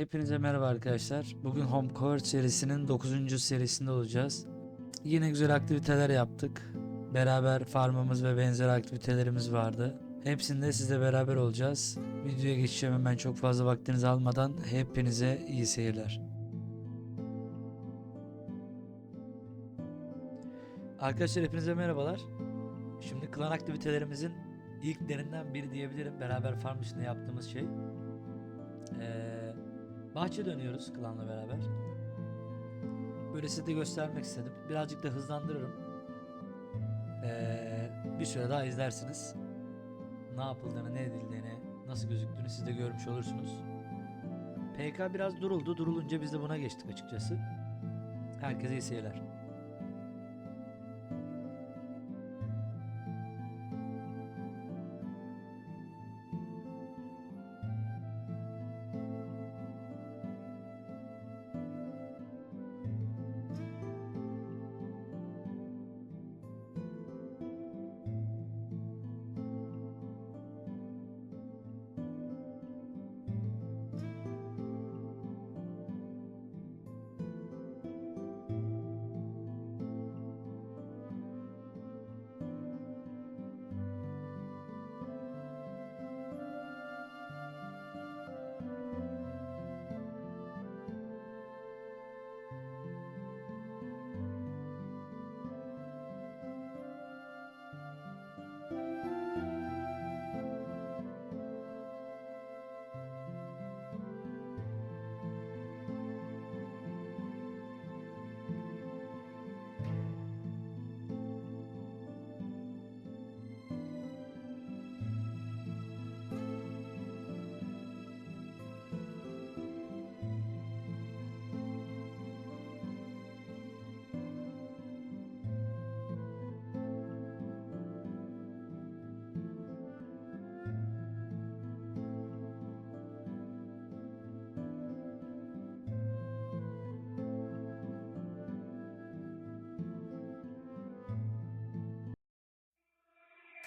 Hepinize merhaba arkadaşlar. Bugün Home Court serisinin 9. serisinde olacağız. Yine güzel aktiviteler yaptık. Beraber farmımız ve benzer aktivitelerimiz vardı. Hepsinde sizle beraber olacağız. Videoya geçeceğim hemen çok fazla vaktinizi almadan. Hepinize iyi seyirler. Arkadaşlar hepinize merhabalar. Şimdi klan aktivitelerimizin ilklerinden biri diyebilirim. Beraber farm içinde yaptığımız şey. Ee, bahçe dönüyoruz klanla beraber. Böyle size de göstermek istedim. Birazcık da hızlandırırım. Ee, bir süre daha izlersiniz. Ne yapıldığını, ne edildiğini, nasıl gözüktüğünü siz de görmüş olursunuz. PK biraz duruldu. Durulunca biz de buna geçtik açıkçası. Herkese iyi seyirler.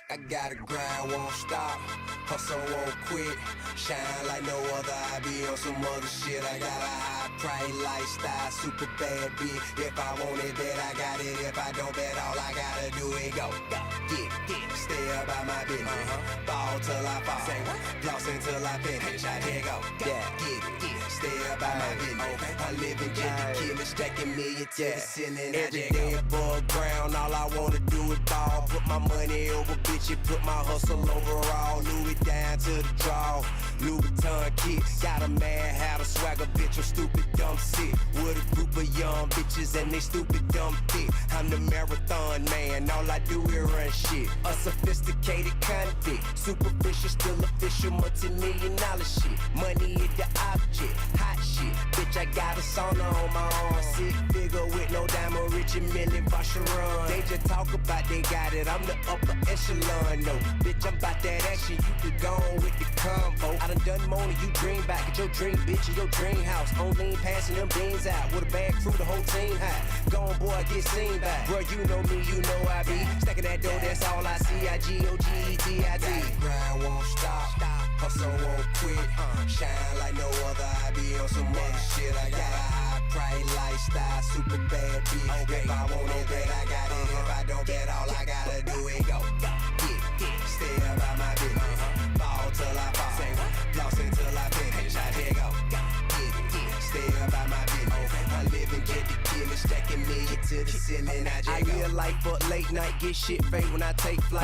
I gotta grind, won't stop. Hustle won't quit. Shine like no other. I be on some other shit. I got a high price lifestyle, super bad bitch. If I want it, bet I got it. If I don't bet, all I gotta do is go, go, get, get. Stay about my business. Uh-huh. Ball till I fall. Say what? Floss until I finish. I here go, yeah, get, get. About my business. I live in jet to kill it, stacking million to the ceiling. Every day above ground, all I wanna do is ball. Put my money over bitch, bitches, put my hustle over overall. Louis down to the draw. Louis Vuitton kit, got a mad hat, a swagger bitch, I'm stupid dumb sick. With a group of young bitches and they stupid dumb thick. I'm the marathon man, all I do is run shit. A sophisticated convict, superficial, still official, multi-million dollar shit. Money is the object, hot shit. Bitch, I got a sauna on my arm, sick figure with no diamond, rich and million Vacheron. They just talk about they got it, I'm the upper echelon, no. Bitch, I'm about that action, you could go on with the combo. I done done more than you dream back at your dream bitch in your dream house. On lean passing them beans out with a bag crew, the whole team high. Gone boy, get seen by. Bro, you know me, you know I be. Stacking that dough, that's all I see. I G O G E T I D. Grind won't stop. Hustle won't quit. Shine like no other. I be on some other shit. I got a high price lifestyle, super bad bitch. If I want it, bet I got it. If I don't bet, all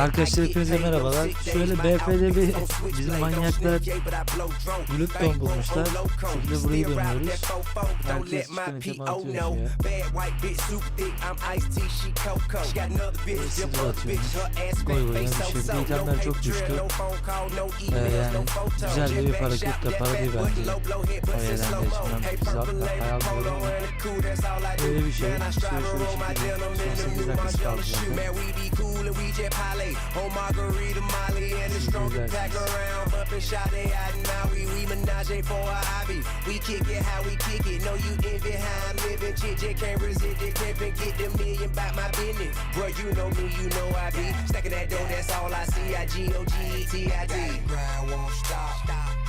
Arkadaşlar hepinize merhabalar. Şöyle BF'de bir bizim manyaklar Glüpton bulmuşlar. Şimdi burayı dönüyoruz. Herkes atıyoruz ya. Sizi atıyoruz. Koy koyuna bir şey. Bir itemler çok düştü. Ee, yani güzel bir hareket de para değil bence. O yerden. Biz hatta hayal diyorum ama böyle bir şey. İşte şöyle şekilde. Son 8 dakikası kaldı zaten. Margarita Molly and the stronger pack around, bumping shot they out now. We we menage for a hobby. We kick it how we kick it. Know you envy how I'm living. Chick J can't resist it. Pimpin' get the million by my business. Bro, you know me, you know I be stacking that dough. That's all I see. I G O G E T I D. Grind won't stop.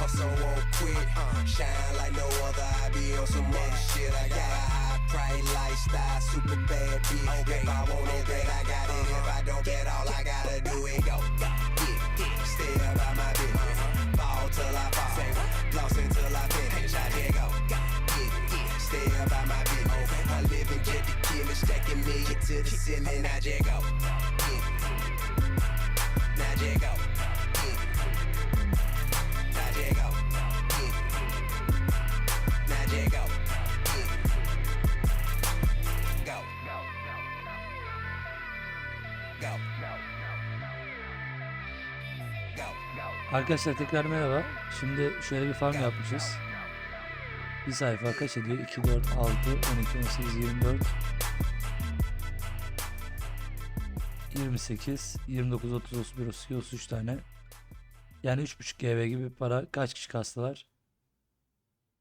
hustle won't quit. Uh. Shine like no other, I be on some other shit. I got a lifestyle, super bad bitch. If I want it, then I got it. If I don't bet, all I gotta do is go. Get, get, stay about my business. Fall till I fall. Lost until I finish. I just go. Get, get, stay about my business. I live in jet to kill it, stacking million to the ceiling. I just go. Arkadaşlar tekrar merhaba. Şimdi şöyle bir farm yapmışız. Bir sayfa kaç ediyor? 2, 4, 6, 12, 18, 24, 28, 29, 30, 31, 32, 33 tane. Yani 3.5 GB gibi para. Kaç kişi kastılar?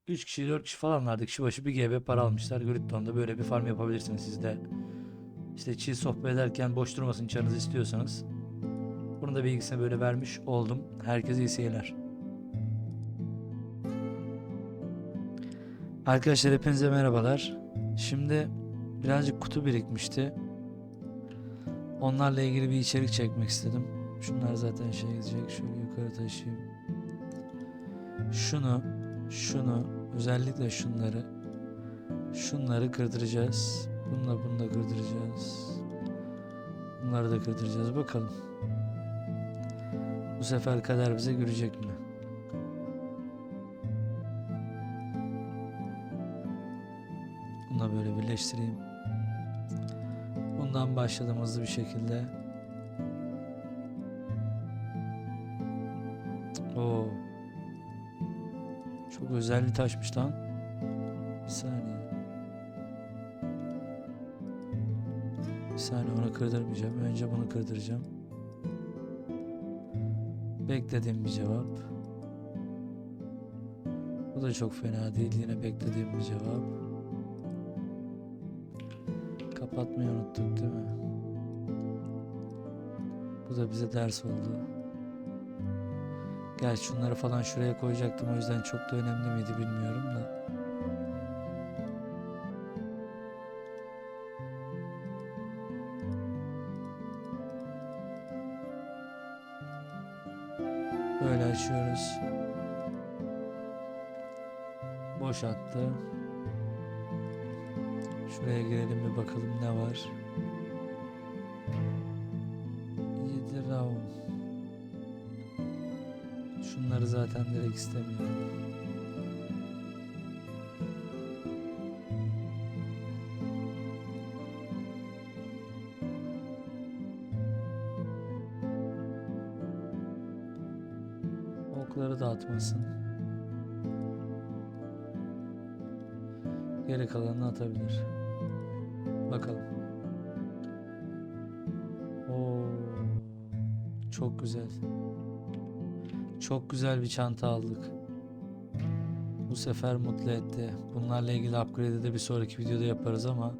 3 kişi 4 kişi falanlardı. Kişi başı 1 GB para almışlar. Gridton'da böyle bir farm yapabilirsiniz siz de. İşte çiğ sohbet ederken boş durmasın canınız istiyorsanız. Bunu da bilgisine böyle vermiş oldum. Herkese iyi seyirler. Arkadaşlar hepinize merhabalar. Şimdi birazcık kutu birikmişti. Onlarla ilgili bir içerik çekmek istedim. Şunlar zaten şey gidecek. Şöyle yukarı taşıyayım. Şunu, şunu, özellikle şunları, şunları kırdıracağız. Bununla bunu da kırdıracağız. Bunları da kırdıracağız. Bakalım. Bu sefer kader bize görecek mi? Bunu da böyle birleştireyim. Bundan başladım hızlı bir şekilde. Oo. Çok özel bir taşmış lan. Bir saniye. Saniye onu kırdırmayacağım. Önce bunu kırdıracağım. Beklediğim bir cevap. Bu da çok fena değil. Yine beklediğim bir cevap. Kapatmayı unuttuk değil mi? Bu da bize ders oldu. Gerçi şunları falan şuraya koyacaktım o yüzden çok da önemli miydi bilmiyorum da. Böyle açıyoruz. Boşalttı. Şuraya girelim bir bakalım ne var. 7 round. Şunları zaten direkt istemiyorum. Okları dağıtmasın. Geri kalanını atabilir. Bakalım. Oo, çok güzel. Çok güzel bir çanta aldık. Bu sefer mutlu etti. Bunlarla ilgili upgrade'i de bir sonraki videoda yaparız ama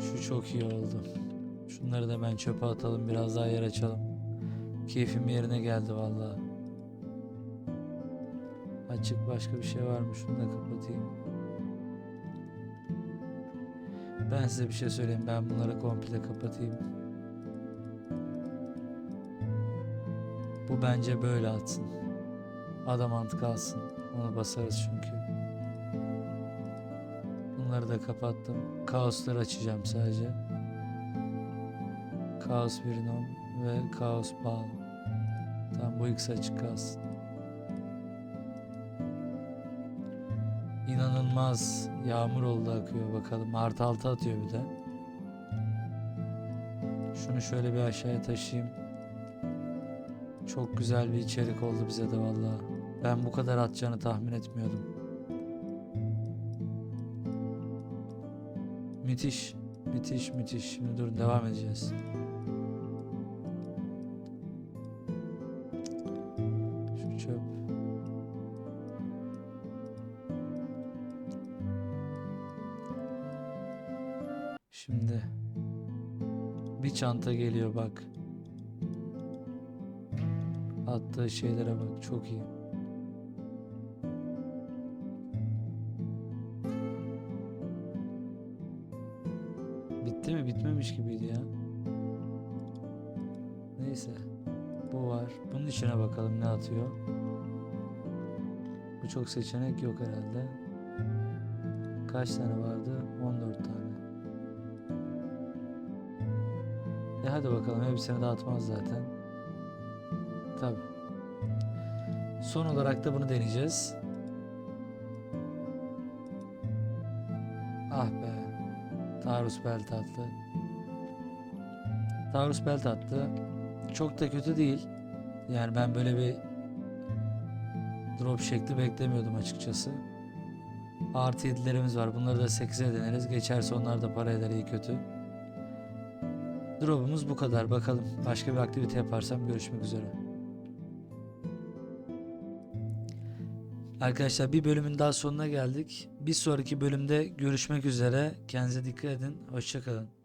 şu çok iyi oldu. Şunları da ben çöpe atalım biraz daha yer açalım. Keyfim yerine geldi vallahi. Açık başka bir şey var mı? Şunu da kapatayım. Ben size bir şey söyleyeyim. Ben bunları komple kapatayım. Bu bence böyle atsın. Adamant kalsın. Onu basarız çünkü. Bunları da kapattım. Kaosları açacağım sadece. Kaos Birinom ve Kaos Bal. Tamam bu ikisi açık kalsın. İnanılmaz yağmur oldu akıyor bakalım. Artı altı atıyor bir de. Şunu şöyle bir aşağıya taşıyayım. Çok güzel bir içerik oldu bize de vallahi. Ben bu kadar atacağını tahmin etmiyordum. Müthiş, müthiş, müthiş. Şimdi durun devam edeceğiz. Şimdi bir çanta geliyor bak. Attığı şeylere bak çok iyi. Bitti mi? Bitmemiş gibiydi ya. Neyse. Bu var. Bunun içine bakalım ne atıyor. Bu çok seçenek yok herhalde. Kaç tane vardı? 14 tane. E hadi bakalım hepsini dağıtmaz zaten. Tabi. Son olarak da bunu deneyeceğiz. Ah be. Taarruz belt attı. Taarruz belt attı. Çok da kötü değil. Yani ben böyle bir drop şekli beklemiyordum açıkçası. Artı 7'lerimiz var. Bunları da 8'e deneriz. Geçerse onlar da para eder iyi kötü. Drop'umuz bu kadar. Bakalım. Başka bir aktivite yaparsam görüşmek üzere. Arkadaşlar bir bölümün daha sonuna geldik. Bir sonraki bölümde görüşmek üzere. Kendinize dikkat edin. Hoşçakalın.